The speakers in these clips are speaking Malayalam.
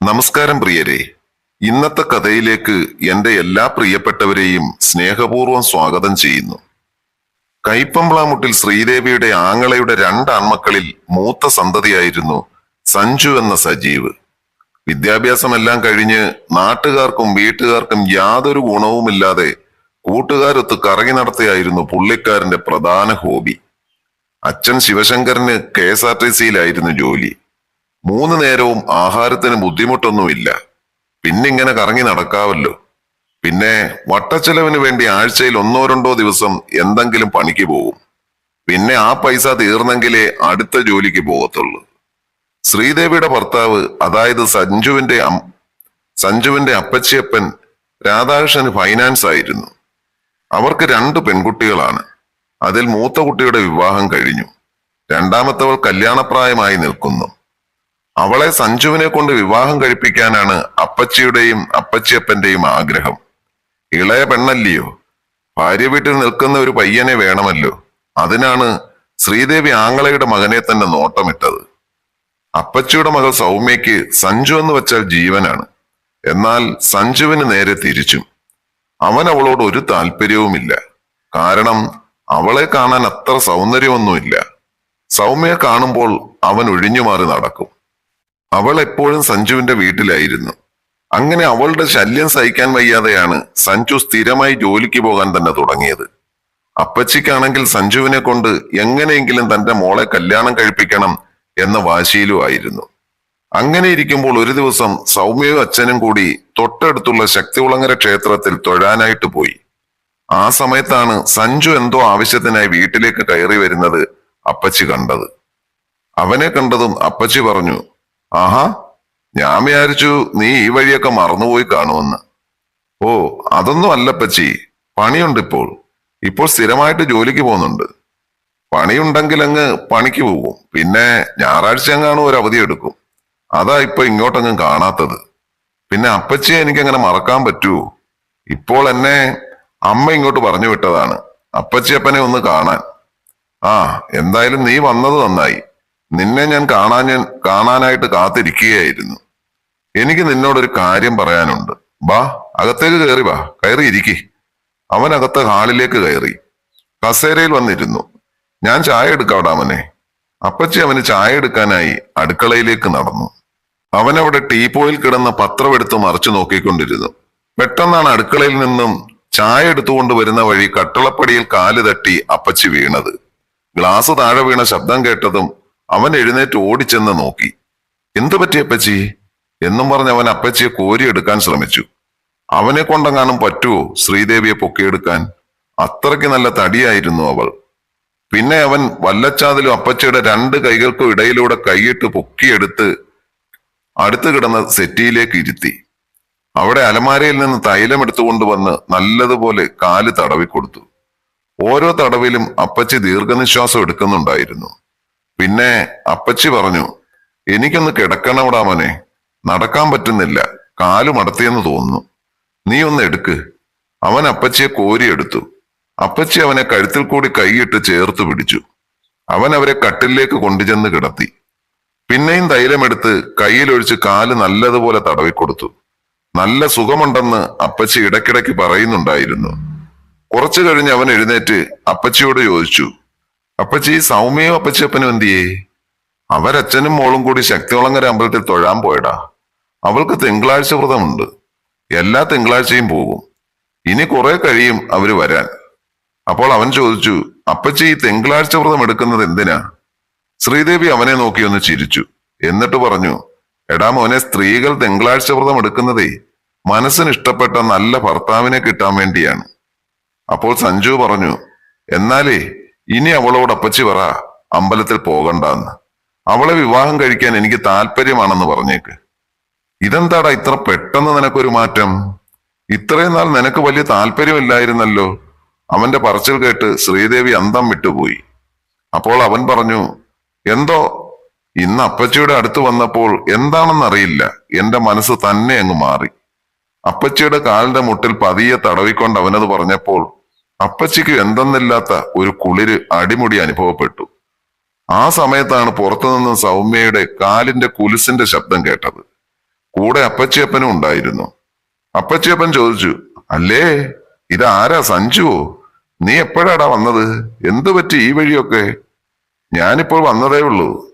നമസ്കാരം പ്രിയരെ. ഇന്നത്തെ കഥയിലേക്ക് എന്റെ എല്ലാ പ്രിയപ്പെട്ടവരെയും സ്നേഹപൂർവം സ്വാഗതം ചെയ്യുന്നു. കൈപ്പമ്പ്ളാമുട്ടിൽ ശ്രീദേവിയുടെ ആങ്ങളയുടെ രണ്ട് ആൺമക്കളിൽ മൂത്ത സന്തതിയായിരുന്നു സഞ്ജു എന്ന സജീവ്. വിദ്യാഭ്യാസമെല്ലാം കഴിഞ്ഞ് നാട്ടുകാർക്കും വീട്ടുകാർക്കും യാതൊരു ഗുണവുമില്ലാതെ കൂട്ടുകാരൊത്ത് കറങ്ങി നടത്തിയായിരുന്നു പുള്ളിക്കാരന്റെ പ്രധാന ഹോബി. അച്ഛൻ ശിവശങ്കറിന് കെ എസ് ആർ ടി സിയിലായിരുന്നു ജോലി. മൂന്ന് നേരവും ആഹാരത്തിന് ബുദ്ധിമുട്ടൊന്നുമില്ല. പിന്നെ പിന്നിങ്ങനെ കറങ്ങി നടക്കാവല്ലോ. പിന്നെ വട്ടച്ചെലവിന് വേണ്ടി ആഴ്ചയിൽ ഒന്നോ രണ്ടോ ദിവസം എന്തെങ്കിലും പണിക്ക് പോകും. പിന്നെ ആ പൈസ തീർന്നെങ്കിലേ അടുത്ത ജോലിക്ക് പോകത്തുള്ളൂ. ശ്രീദേവിയുടെ ഭർത്താവ് അതായത് സഞ്ജുവിന്റെ സഞ്ജുവിന്റെ അപ്പച്ചിയപ്പൻ രാധാകൃഷ്ണന് ഫൈനാൻസ് ആയിരുന്നു. അവർക്ക് രണ്ട് പെൺകുട്ടികളാണ്. അതിൽ മൂത്ത കുട്ടിയുടെ വിവാഹം കഴിഞ്ഞു. രണ്ടാമത്തവൾ കല്യാണപ്രായമായി നിൽക്കുന്നു. അവളെ സഞ്ജുവിനെ കൊണ്ട് വിവാഹം കഴിപ്പിക്കാനാണ് അപ്പച്ചിയുടെയും അപ്പച്ചിയപ്പന്റെയും ആഗ്രഹം. ഇളയ പെണ്ണല്ലയോ? ഭാര്യ വീട്ടിൽ നിൽക്കുന്ന ഒരു പയ്യനെ വേണമല്ലോ. അതിനാണ് ശ്രീദേവി ആങ്ങളയുടെ മകനെ തന്നെ നോട്ടമിട്ടത്. അപ്പച്ചിയുടെ മകൾ സൗമ്യയ്ക്ക് സഞ്ജു എന്ന് വെച്ചാൽ ജീവനാണ്. എന്നാൽ സഞ്ജുവിന് നേരെ തിരിച്ചും. അവൻ അവളോട് ഒരു താല്പര്യവുമില്ല. കാരണം അവളെ കാണാൻ അത്ര സൗന്ദര്യമൊന്നുമില്ല. സൗമ്യ കാണുമ്പോൾ അവൻ ഒഴിഞ്ഞുമാറി നടക്കും. അവൾ എപ്പോഴും സഞ്ജുവിന്റെ വീട്ടിലായിരുന്നു. അങ്ങനെ അവളുടെ ശല്യം സഹിക്കാൻ വയ്യാതെയാണ് സഞ്ജു സ്ഥിരമായി ജോലിക്ക് പോകാൻ തന്നെ തുടങ്ങിയത്. അപ്പച്ചിക്കാണെങ്കിൽ സഞ്ജുവിനെ കൊണ്ട് എങ്ങനെയെങ്കിലും തന്റെ മോളെ കല്യാണം കഴിപ്പിക്കണം എന്ന വാശിയിലുമായിരുന്നു അങ്ങനെ ഇരിക്കുമ്പോൾ ഒരു ദിവസം സൗമ്യയും അച്ഛനും കൂടി തൊട്ടടുത്തുള്ള ശക്തികുളങ്ങര ക്ഷേത്രത്തിൽ തൊഴാനായിട്ട് പോയി. ആ സമയത്താണ് സഞ്ജു എന്തോ ആവശ്യത്തിനായി വീട്ടിലേക്ക് കയറി വരുന്നത് അപ്പച്ചി കണ്ടത്. അവനെ കണ്ടതും അപ്പച്ചി പറഞ്ഞു ആഹാ ഞാൻ വിചാരിച്ചു നീ ഈ വഴിയൊക്കെ മറന്നുപോയി കാണുമെന്ന്. ഓ അതൊന്നും അല്ലപ്പച്ചി പണിയുണ്ട് ഇപ്പോൾ ഇപ്പോൾ സ്ഥിരമായിട്ട് ജോലിക്ക് പോകുന്നുണ്ട്. പണിയുണ്ടെങ്കിൽ അങ്ങ് പണിക്ക് പോകും പിന്നെ ഞായറാഴ്ച എങ്ങാനും ഒരു അവധി എടുക്കും. അതാ ഇപ്പൊ ഇങ്ങോട്ടങ്ങ് കാണാത്തത്. പിന്നെ അപ്പച്ചിയെ എനിക്കങ്ങനെ മറക്കാൻ പറ്റുമോ ഇപ്പോൾ എന്നെ അമ്മ ഇങ്ങോട്ട് പറഞ്ഞു വിട്ടതാണ്. അപ്പച്ചിയപ്പനെ ഒന്ന് കാണാൻ. ആ എന്തായാലും നീ വന്നത് നന്നായി. നിന്നെ ഞാൻ കാണാൻ ഞാൻ കാണാനായിട്ട് കാത്തിരിക്കുകയായിരുന്നു. എനിക്ക് നിന്നോടൊരു കാര്യം പറയാനുണ്ട്. വാ അകത്തേക്ക് കയറി വാ. കയറി ഇരിക്കി. അവൻ അകത്ത് ഹാളിലേക്ക് കയറി. കസേരയിൽ വന്നിരുന്നു. ഞാൻ ചായ എടുക്കാവിടാമനെ അപ്പച്ചി അവന് ചായ എടുക്കാനായി അടുക്കളയിലേക്ക് നടന്നു. അവനവിടെ ടീപ്പോയിൽ കിടന്ന പത്രം എടുത്ത് മറിച്ചു നോക്കിക്കൊണ്ടിരുന്നു. പെട്ടെന്നാണ് അടുക്കളയിൽ നിന്നും ചായ എടുത്തുകൊണ്ട് വരുന്ന വഴി കട്ടളപ്പടിയിൽ കാൽ തട്ടി അപ്പച്ചി വീണത്. ഗ്ലാസ് താഴെ വീണ ശബ്ദം കേട്ടതും അവൻ എഴുന്നേറ്റ് ഓടിച്ചെന്ന് നോക്കി. എന്തു പറ്റി അപ്പച്ചി? എന്നും പറഞ്ഞ് അവൻ അപ്പച്ചിയെ കോരിയെടുക്കാൻ ശ്രമിച്ചു. അവനെ കൊണ്ടെങ്ങാനും പറ്റുമോ ശ്രീദേവിയെ പൊക്കിയെടുക്കാൻ? അത്രയ്ക്ക് നല്ല തടിയായിരുന്നു അവൾ. പിന്നെ അവൻ വല്ലച്ചാതിലും അപ്പച്ചയുടെ രണ്ട് കൈകൾക്കും ഇടയിലൂടെ കൈയിട്ട് പൊക്കിയെടുത്ത് അടുത്ത് കിടന്ന സെറ്റിയിലേക്ക് ഇരുത്തി. അവിടെ അലമാരയിൽ നിന്ന് തൈലം എടുത്തുകൊണ്ടുവന്ന് നല്ലതുപോലെ കാൽ തടവിക്കൊടുത്തു. ഓരോ തടവിലും അപ്പച്ചി ദീർഘനിശ്വാസം എടുക്കുന്നുണ്ടായിരുന്നു. പിന്നെ അപ്പച്ചി പറഞ്ഞു എനിക്കൊന്ന് കിടക്കണവിടാ മോനെ. നടക്കാൻ പറ്റുന്നില്ല. കാൽ മടത്തിയെന്ന് തോന്നുന്നു. നീ ഒന്ന് എടുക്ക്. അവൻ അപ്പച്ചിയെ കോരിയെടുത്തു. അപ്പച്ചി അവനെ കഴുത്തിൽ കൂടി കൈയിട്ട് ചേർത്ത് പിടിച്ചു. അവൻ അവരെ കട്ടിലേക്ക് കൊണ്ടുചെന്ന് കിടത്തി. പിന്നെയും തൈലമെടുത്ത് കയ്യിലൊഴിച്ച് കാൽ നല്ലതുപോലെ തടവിക്കൊടുത്തു. നല്ല സുഖമുണ്ടെന്ന് അപ്പച്ചി ഇടയ്ക്കിടയ്ക്ക് പറയുന്നുണ്ടായിരുന്നു. കുറച്ചു കഴിഞ്ഞ് അവൻ എഴുന്നേറ്റ് അപ്പച്ചിയോട് ചോദിച്ചു അപ്പച്ചി സൗമ്യയും അപ്പച്ചിയപ്പനും എന്തിയേ? അവരച്ഛനും മോളും കൂടി ശക്തിവളങ്ങര അമ്പലത്തിൽ തൊഴാൻ പോയടാ. അവൾക്ക് തിങ്കളാഴ്ച വ്രതമുണ്ട്. എല്ലാ തിങ്കളാഴ്ചയും പോകും. ഇനി കുറെ കഴിയും അവർ വരാൻ. അപ്പോൾ അവൻ ചോദിച്ചു അപ്പച്ചി ഈ തിങ്കളാഴ്ച വ്രതം എടുക്കുന്നത് എന്തിനാ? ശ്രീദേവി അവനെ നോക്കി ഒന്ന് ചിരിച്ചു. എന്നിട്ട് പറഞ്ഞു എടാ മോനെ സ്ത്രീകൾ തിങ്കളാഴ്ച വ്രതം എടുക്കുന്നതേ മനസ്സിന് ഇഷ്ടപ്പെട്ട നല്ല ഭർത്താവിനെ കിട്ടാൻ വേണ്ടിയാണ്. അപ്പോൾ സഞ്ജു പറഞ്ഞു എന്നാലേ ഇനി അവളോട് അപ്പച്ചി പറ അമ്പലത്തിൽ പോകണ്ടെന്ന്. അവളെ വിവാഹം കഴിക്കാൻ എനിക്ക് താല്പര്യമാണെന്ന് പറഞ്ഞേക്ക്. ഇതെന്താടാ ഇത്ര പെട്ടെന്ന് നിനക്കൊരു മാറ്റം? ഇത്രയും നാൾ നിനക്ക് വലിയ താല്പര്യമില്ലായിരുന്നല്ലോ. അവന്റെ പറച്ചിൽ കേട്ട് ശ്രീദേവി അന്തം വിട്ടുപോയി. അപ്പോൾ അവൻ പറഞ്ഞു എന്തോ? ഇന്ന് അപ്പച്ചിയുടെ അടുത്ത് വന്നപ്പോൾ എന്താണെന്നറിയില്ല. എന്റെ മനസ്സ് തന്നെ അങ്ങ് മാറി. അപ്പച്ചിയുടെ കാലിന്റെ മുട്ടിൽ പതിയെ തടവിക്കൊണ്ട് അവനത് പറഞ്ഞപ്പോൾ അപ്പച്ചിക്ക് എന്തെന്നില്ലാത്ത ഒരു കുളിര് അടിമുടി അനുഭവപ്പെട്ടു. ആ സമയത്താണ് പുറത്തുനിന്ന് സൗമ്യയുടെ കാലിന്റെ കുലുസിന്റെ ശബ്ദം കേട്ടത്. കൂടെ അപ്പച്ചിയപ്പനും ഉണ്ടായിരുന്നു. അപ്പച്ചിയപ്പൻ ചോദിച്ചു അല്ലേ ഇതാരാ സഞ്ജുവോ നീ എപ്പോഴാടാ വന്നത്? എന്തു പറ്റി ഈ വഴിയൊക്കെ? ഞാനിപ്പോൾ വന്നതേ ഉള്ളൂ.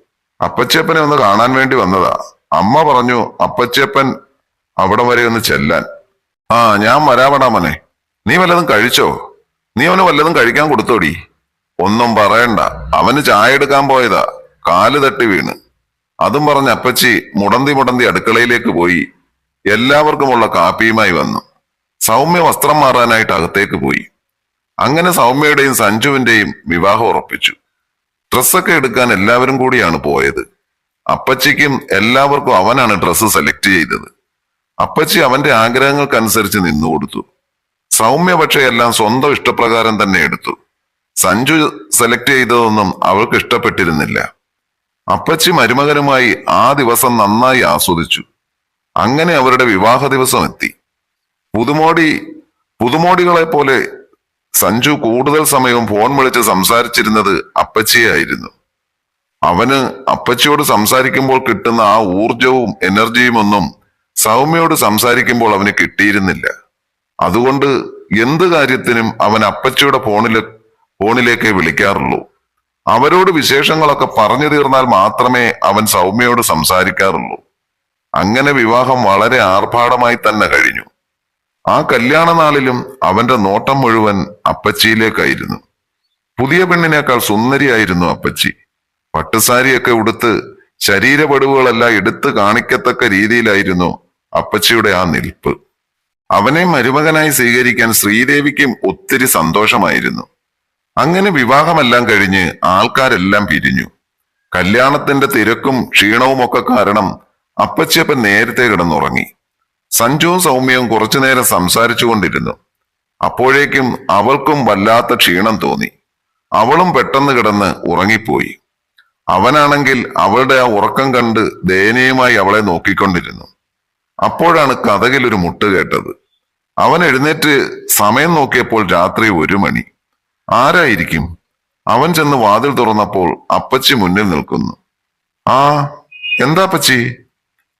അപ്പച്ചിയപ്പനെ ഒന്ന് കാണാൻ വേണ്ടി വന്നതാ. അമ്മ പറഞ്ഞു അപ്പച്ചിയപ്പൻ അവിടെ വരെ ഒന്ന് ചെല്ലാൻ. ആ ഞാൻ വരാവടാ മനെ. നീ വല്ലതും കഴിച്ചോ? നീ അവന് വല്ലതും കഴിക്കാൻ കൊടുത്തോടി. ഒന്നും പറയണ്ട. അവന് ചായ എടുക്കാൻ പോയതാ. കാൽ തട്ടി വീണ്. അതും പറഞ്ഞ അപ്പച്ചി മുടന്തി മുടന്തി അടുക്കളയിലേക്ക് പോയി. എല്ലാവർക്കുമുള്ള കാപ്പിയുമായി വന്നു. സൗമ്യ വസ്ത്രം മാറാനായിട്ട് അകത്തേക്ക് പോയി. അങ്ങനെ സൗമ്യയുടെയും സഞ്ജുവിന്റെയും വിവാഹം ഉറപ്പിച്ചു. ഡ്രസ്സൊക്കെ എടുക്കാൻ എല്ലാവരും കൂടിയാണ് പോയത്. അപ്പച്ചിക്കും എല്ലാവർക്കും അവനാണ് ഡ്രസ്സ് സെലക്ട് ചെയ്തത്. അപ്പച്ചി അവന്റെ ആഗ്രഹങ്ങൾക്കനുസരിച്ച് നിന്നു കൊടുത്തു സൗമ്യ പക്ഷേ എല്ലാം സ്വന്തം ഇഷ്ടപ്രകാരം തന്നെ എടുത്തു. സഞ്ജു സെലക്ട് ചെയ്തതൊന്നും അവൾക്ക് ഇഷ്ടപ്പെട്ടിരുന്നില്ല. അപ്പച്ചി മരുമകനുമായി ആ ദിവസം നന്നായി ആസ്വദിച്ചു. അങ്ങനെ അവരുടെ വിവാഹ ദിവസം എത്തി. പുതുമോടി പുതുമോടികളെ പോലെ സഞ്ജു കൂടുതൽ സമയവും ഫോൺ വിളിച്ച് സംസാരിച്ചിരുന്നത് അപ്പച്ചിയായിരുന്നു. അവന് അപ്പച്ചിയോട് സംസാരിക്കുമ്പോൾ കിട്ടുന്ന ആ ഊർജവും എനർജിയും ഒന്നും സൗമ്യയോട് സംസാരിക്കുമ്പോൾ അവന് കിട്ടിയിരുന്നില്ല. അതുകൊണ്ട് എന്ത് കാര്യത്തിനും അവൻ അപ്പച്ചയുടെ ഫോണിൽ ഫോണിലേക്കേ വിളിക്കാറുള്ളൂ. അവരോട് വിശേഷങ്ങളൊക്കെ പറഞ്ഞു തീർന്നാൽ മാത്രമേ അവൻ സൗമ്യയോട് സംസാരിക്കാറുള്ളൂ. അങ്ങനെ വിവാഹം വളരെ ആർഭാടമായി തന്നെ കഴിഞ്ഞു. ആ കല്യാണ നാളിലും അവന്റെ നോട്ടം മുഴുവൻ അപ്പച്ചിയിലേക്കായിരുന്നു. പുതിയ പെണ്ണിനേക്കാൾ സുന്ദരിയായിരുന്നു അപ്പച്ചി. പട്ടുസാരിയൊക്കെ ഉടുത്ത് ശരീരപടുവുകളെല്ലാം എടുത്തു കാണിക്കത്തക്ക രീതിയിലായിരുന്നു അപ്പച്ചിയുടെ ആ നിൽപ്പ്. അവനെ മരുമകനായി സ്വീകരിക്കാൻ ശ്രീദേവിക്കും ഒത്തിരി സന്തോഷമായിരുന്നു. അങ്ങനെ വിവാഹമെല്ലാം കഴിഞ്ഞ് ആൾക്കാരെല്ലാം പിരിഞ്ഞു. കല്യാണത്തിന്റെ തിരക്കും ക്ഷീണവും ഒക്കെ കാരണം അപ്പച്ചിയപ്പൻ നേരത്തെ കിടന്നുറങ്ങി. സഞ്ജുവും സൗമ്യവും കുറച്ചുനേരം സംസാരിച്ചുകൊണ്ടിരുന്നു. അപ്പോഴേക്കും അവൾക്കും വല്ലാത്ത ക്ഷീണം തോന്നി. അവളും പെട്ടെന്ന് കിടന്ന് ഉറങ്ങിപ്പോയി. അവനാണെങ്കിൽ അവളുടെ ആ ഉറക്കം കണ്ട് ദയനീയമായി അവളെ നോക്കിക്കൊണ്ടിരുന്നു. അപ്പോഴാണ് കഥകിൽ ഒരു മുട്ട് കേട്ടത്. അവൻ എഴുന്നേറ്റ് സമയം നോക്കിയപ്പോൾ രാത്രി ഒരു മണി. ആരായിരിക്കും? അവൻ ചെന്ന് വാതിൽ തുറന്നപ്പോൾ അപ്പച്ചി മുന്നിൽ നിൽക്കുന്നു. ആ എന്താ അപ്പച്ചി?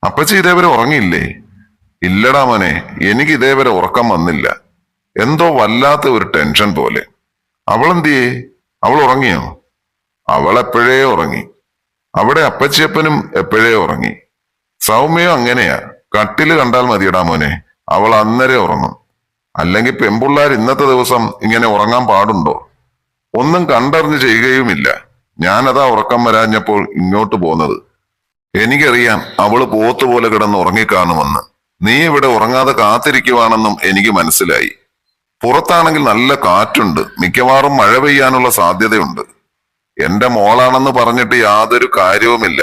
അപ്പച്ചി ഇതേവരെ ഉറങ്ങിയില്ലേ? ഇല്ലടാ മോനെ എനിക്ക് ഇതേവരെ ഉറക്കം വന്നില്ല. എന്തോ വല്ലാത്ത ഒരു ടെൻഷൻ പോലെ. അവളെന്തിയേ? അവൾ ഉറങ്ങിയോ? അവൾ എപ്പോഴേ ഉറങ്ങി. അവിടെ അപ്പച്ചിയപ്പനും എപ്പോഴേ ഉറങ്ങി. സൗമ്യോ അങ്ങനെയാ. കട്ടിൽ കണ്ടാൽ മതിയടാ മോനെ. അവൾ അന്നേരം ഉറങ്ങും. അല്ലെങ്കിൽ പെമ്പുള്ളാർ ഇന്നത്തെ ദിവസം ഇങ്ങനെ ഉറങ്ങാൻ പാടുണ്ടോ? ഒന്നും കണ്ടറിഞ്ഞ് ചെയ്യുകയുമില്ല. ഞാനതാ ഉറക്കം വരാഞ്ഞപ്പോൾ ഇങ്ങോട്ട് പോന്നത്. എനിക്കറിയാം അവൾ പോത്തുപോലെ കിടന്ന് ഉറങ്ങിക്കാണുമെന്ന്. നീ ഇവിടെ ഉറങ്ങാതെ കാത്തിരിക്കുവാണെന്നും എനിക്ക് മനസ്സിലായി. പുറത്താണെങ്കിൽ നല്ല കാറ്റുണ്ട്. മിക്കവാറും മഴ പെയ്യാനുള്ള സാധ്യതയുണ്ട്. എന്റെ മോളാണെന്ന് പറഞ്ഞിട്ട് യാതൊരു കാര്യവുമില്ല.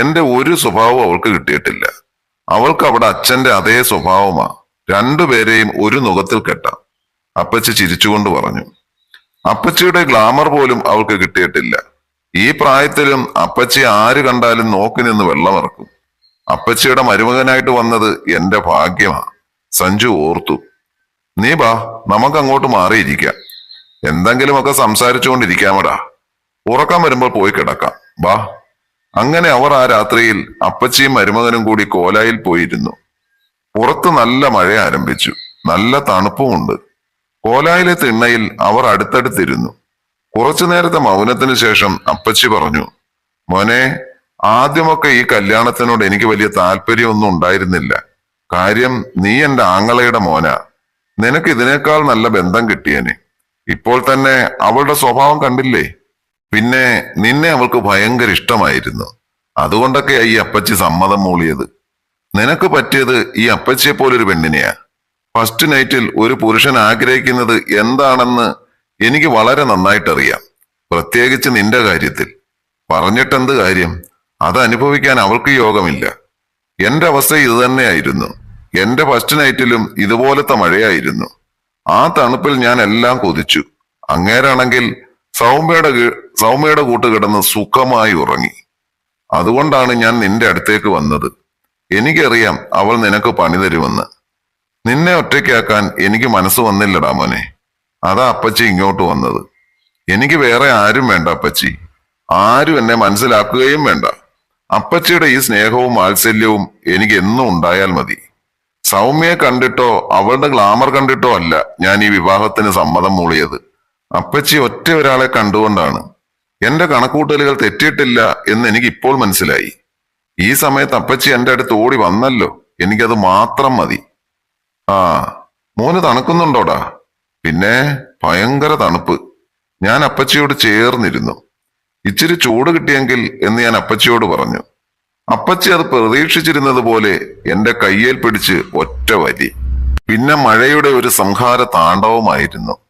എന്റെ ഒരു സ്വഭാവം അവൾക്ക് കിട്ടിയിട്ടില്ല. അവൾക്ക് അവിടെ അച്ഛന്റെ അതേ സ്വഭാവമാ. രണ്ടുപേരെയും ഒരു നുഖത്തിൽ കെട്ടാം. അപ്പച്ചി ചിരിച്ചുകൊണ്ട് പറഞ്ഞു അപ്പച്ചിയുടെ ഗ്ലാമർ പോലും അവൾക്ക് കിട്ടിയിട്ടില്ല. ഈ പ്രായത്തിലും അപ്പച്ചി ആര് കണ്ടാലും നോക്കി നിന്ന് വെള്ളമിറക്കും. അപ്പച്ചിയുടെ മരുമകനായിട്ട് വന്നത് എന്റെ ഭാഗ്യമാ. സഞ്ജു ഓർത്തു നീ ബാ നമുക്ക് അങ്ങോട്ട് മാറിയിരിക്കാം. എന്തെങ്കിലുമൊക്കെ സംസാരിച്ചുകൊണ്ടിരിക്കാമടാ. ഉറക്കം വരുമ്പോൾ പോയി കിടക്കാം. ബാ അങ്ങനെ അവർ ആ രാത്രിയിൽ അപ്പച്ചിയും മരുമകനും കൂടി കോലായിൽ പോയിരുന്നു. പുറത്ത് നല്ല മഴ ആരംഭിച്ചു. നല്ല തണുപ്പുമുണ്ട്. കോലായിലെ തിണ്ണയിൽ അവർ അടുത്തടുത്തിരുന്നു. കുറച്ചു നേരത്തെ മൗനത്തിന് ശേഷം അപ്പച്ചി പറഞ്ഞു മോനെ ആദ്യമൊക്കെ ഈ കല്യാണത്തിനോട് എനിക്ക് വലിയ താല്പര്യമൊന്നും ഉണ്ടായിരുന്നില്ല. കാര്യം നീ എന്റെ ആങ്ങളയുടെ മോന. നിനക്ക് ഇതിനേക്കാൾ നല്ല ബന്ധം കിട്ടിയനെ. ഇപ്പോൾ തന്നെ അവളുടെ സ്വഭാവം കണ്ടില്ലേ? പിന്നെ നിന്നെ അവൾക്ക് ഭയങ്കര ഇഷ്ടമായിരുന്നു. അതുകൊണ്ടൊക്കെയാ ഈ അപ്പച്ചി സമ്മതം മൂളിയത്. നിനക്ക് പറ്റിയത് ഈ അപ്പച്ചിയെ പോലൊരു പെണ്ണിനെയാ. ഫസ്റ്റ് നൈറ്റിൽ ഒരു പുരുഷൻ ആഗ്രഹിക്കുന്നത് എന്താണെന്ന് എനിക്ക് വളരെ നന്നായിട്ടറിയാം. പ്രത്യേകിച്ച് നിന്റെ കാര്യത്തിൽ. പറഞ്ഞിട്ടെന്ത് കാര്യം? അത് അനുഭവിക്കാൻ അവൾക്ക് യോഗമില്ല. എന്റെ അവസ്ഥ ഇത് തന്നെയായിരുന്നു. എന്റെ ഫസ്റ്റ് നൈറ്റിലും ഇതുപോലത്തെ മഴയായിരുന്നു. ആ തണുപ്പിൽ ഞാൻ എല്ലാം കൊതിച്ചു. അങ്ങേരാണെങ്കിൽ സൗമ്യയുടെ സൗമ്യയുടെ കൂട്ട് കിടന്ന് സുഖമായി ഉറങ്ങി. അതുകൊണ്ടാണ് ഞാൻ നിന്റെ അടുത്തേക്ക് വന്നത്. എനിക്കറിയാം അവൾ നിനക്ക് പണി തരുമെന്ന്. നിന്നെ ഒറ്റയ്ക്കാക്കാൻ എനിക്ക് മനസ്സ് വന്നില്ലടാ മോനെ. അതാ അപ്പച്ചി ഇങ്ങോട്ട് വന്നത്. എനിക്ക് വേറെ ആരും വേണ്ട അപ്പച്ചി. ആരും എന്നെ മനസ്സിലാക്കുകയും വേണ്ട. അപ്പച്ചിയുടെ ഈ സ്നേഹവും വാത്സല്യവും എനിക്ക് എന്നും ഉണ്ടായാൽ മതി. സൗമ്യയെ കണ്ടിട്ടോ അവളുടെ ഗ്ലാമർ കണ്ടിട്ടോ അല്ല ഞാൻ ഈ വിവാഹത്തിന് സമ്മതം മൂളിയത്. അപ്പച്ചി ഒറ്റ ഒരാളെ കണ്ടുകൊണ്ടാണ്. എന്റെ കണക്കൂട്ടലുകൾ തെറ്റിയിട്ടില്ല എന്ന് എനിക്ക് ഇപ്പോൾ മനസ്സിലായി. ഈ സമയത്ത് അപ്പച്ചി എന്റെ അടുത്ത് ഓടി വന്നല്ലോ. എനിക്കത് മാത്രം മതി. ആ മോന് തണുക്കുന്നുണ്ടോടാ? പിന്നെ ഭയങ്കര തണുപ്പ്. ഞാൻ അപ്പച്ചിയോട് ചേർന്നിരുന്നു. ഇച്ചിരി ചൂട് കിട്ടിയെങ്കിൽ എന്ന് ഞാൻ അപ്പച്ചിയോട് പറഞ്ഞു. അപ്പച്ചി അത് പ്രതീക്ഷിച്ചിരുന്നത് പോലെ എന്റെ കയ്യേൽ പിടിച്ച് ഒറ്റ വരി. പിന്നെ മഴയുടെ ഒരു സംഹാര താണ്ഡവമായിരുന്നു.